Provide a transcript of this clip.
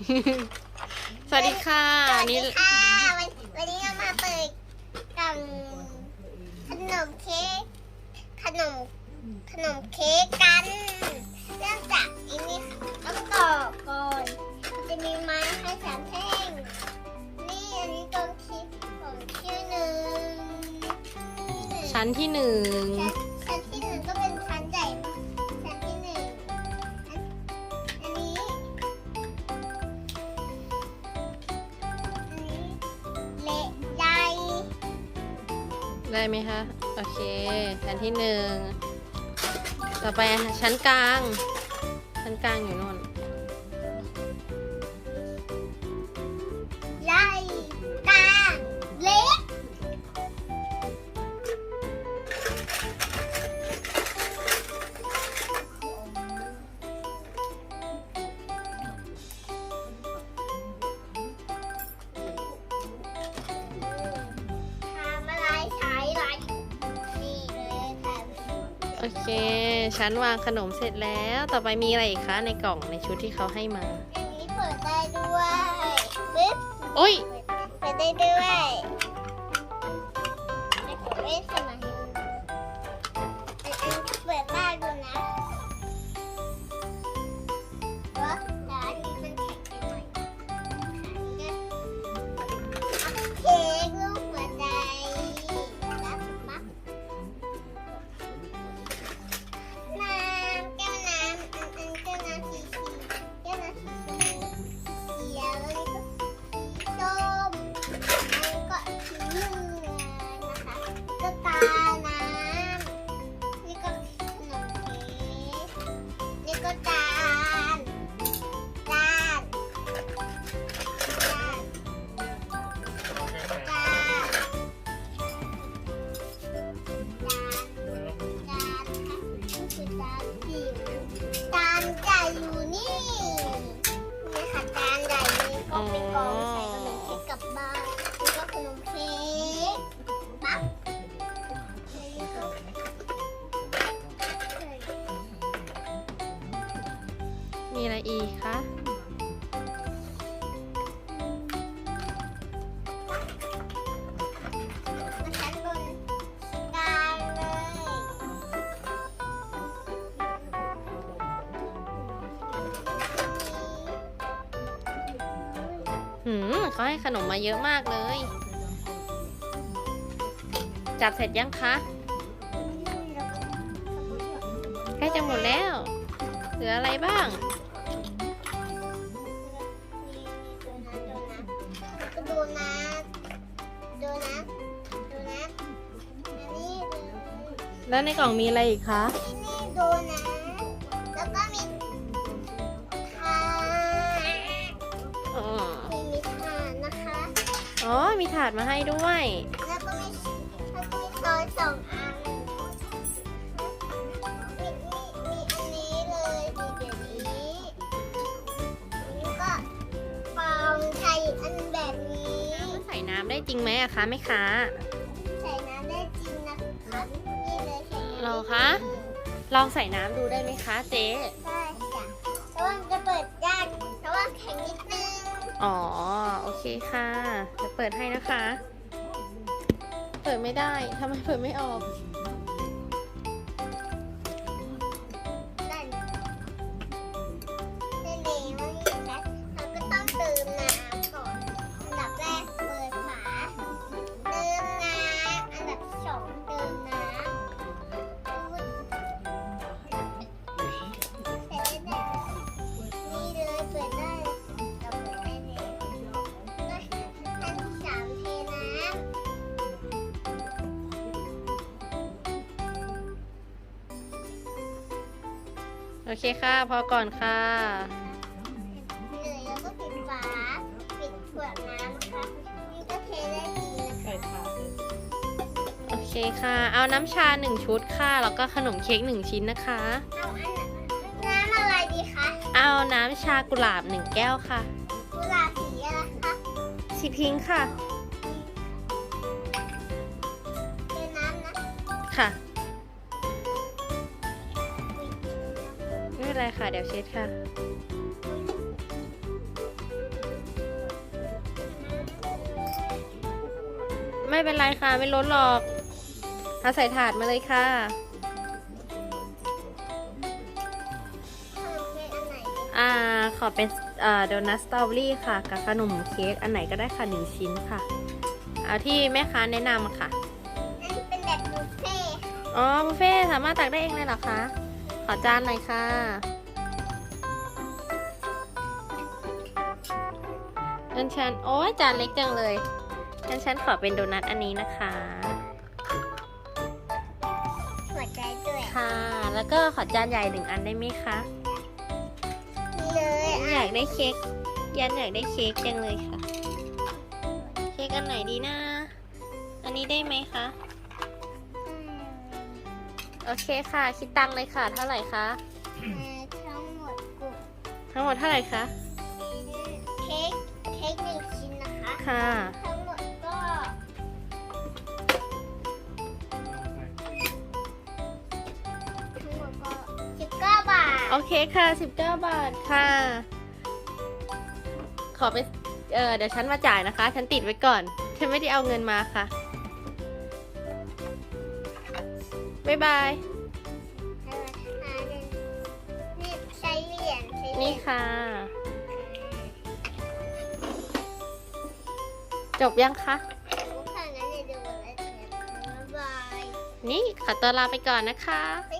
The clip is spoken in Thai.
สวัสดีค่ะสวัสนี่ดีค่ะวันวันนี้เรามาเปิดกล่องขนมเค้กขนมขนมเค้กกันเริ่มจากอันนี้ต้องต่อก่อนมันจะมีไม้ให้สามแท่งนี่อันนี้ตรงคิดของชื่อหนึ่งชั้นที่หนึ่ง ชั้นชั้น ได้ไหมคะ โอเคชั้นที่หนึ่ง ต่อไปชั้นกลาง ชั้นกลางอยู่นู่น โอเค ชั้นวางขนมเสร็จแล้ว ต่อไปมีอะไรอีกคะในกล่องในชุดที่เขาให้มา อันนี้เปิดได้ด้วยปึ๊บโอ้ย เปิดได้ด้วยแต่ผมไม่ส นี่ก็ เขาให้ขนมมาเยอะมากเลย จับเสร็จยังคะ ใกล้จะหมดแล้ว เหลืออะไรบ้างดูนะดูนะดูนะอันนี้แล้วในกล่องมีอะไรอีกคะที่นี่ดูนะ อ๋อ มีถาดมาให้ด้วย แล้วก็มีแล้วก็มีซอสสองอัน มีมีมีอันนี้เลยมีแบบนี้แล้วก็ฟองไข่อันแบบนี้ ใส่น้ำได้จริงไหมอะคะแม่ค้า ใส่น้ำได้จริงนะคะนี่เลยใส่น้ำเหรอคะ ลองใส่น้ำดูได้ไหมคะเจ๊ ได้จ้ะ อ๋อ โอเคค่ะเดี๋ยวเปิดให้นะคะ เปิดไม่ได้ทำไมเปิดไม่ออก โอเคค่ะ พอก่อนค่ะเหนื่อยแล้วก็ปิดฝาปิดขวดน้ำนะคะนี่ก็เทได้จริงนะคะโอเคค่ะ เอาน้ำชาหนึ่งชุดค่ะ แล้วก็ขนมเค้กหนึ่งชิ้นนะคะ เอาอันน้ำอะไรดีคะเอาน้ำชากุหลาบหนึ่งแก้วค่ะ กุหลาบสีอะไรคะสีพิงค์ค่ะเทน้ำนะค่ะ ไรค่ะ เดี๋ยวเช็ดค่ะ ไม่เป็นไรค่ะ ไม่ล้นหรอกเอาใส่ถาดมาเลยค่ะ อ่า ขอเป็นอ่าโดนัทสตรอเบอรี่ค่ะ กับขนมเค้กอันไหนก็ได้ค่ะหนึ่งชิ้นค่ะ เอาที่แม่ค้าแนะนำค่ะ อันนี้เป็นแบบบุฟเฟ่ค่ะ อ๋อบุฟเฟ่ต์สามารถตักได้เองเลยหรอคะ อจานหน่อยค่ะงั้นฉันโอ้ยจานเล็กจังเลยงั้นฉันขอเป็นโดนัทอันนี้นะคะ หัวใจด้วยค่ะ แล้วก็ขอจานใหญ่หนึ่งอันได้ไหมคะนี่เลยออะยากได้เค้กยันอยากได้เค้กจังเลยค่ะ เค้กอันไหนดีนะ อันนี้ได้ไหมคะอืม โอเคค่ะ คิดตังค์เลยค่ะ เท่าไหร่คะเอ่อทั้งหมดกลุ่มทั้งหมดเท่าไหร่คะ เค้กเค้กหนึ่งชิ้นนะคะ ค่ะ ทั้งหมดก็ทั้งหมดก็สิบเก้าบาทโอเคค่ะ 19 บาทค่ะ ขอไป เออเดี๋ยวฉันมาจ่ายนะคะ ฉันติดไว้ก่อน ฉันไม่ได้เอาเงินมาค่ะ บ๊ายบาย นี่ใช้เหรียญใช้เหรีนี่ยญค่ะ จบยังคะทุกครั้งนั้นเนี่ยดูแล้วเสียบ๊ายบายนี่ขอตัวลาไปก่อนนะคะบ๊าย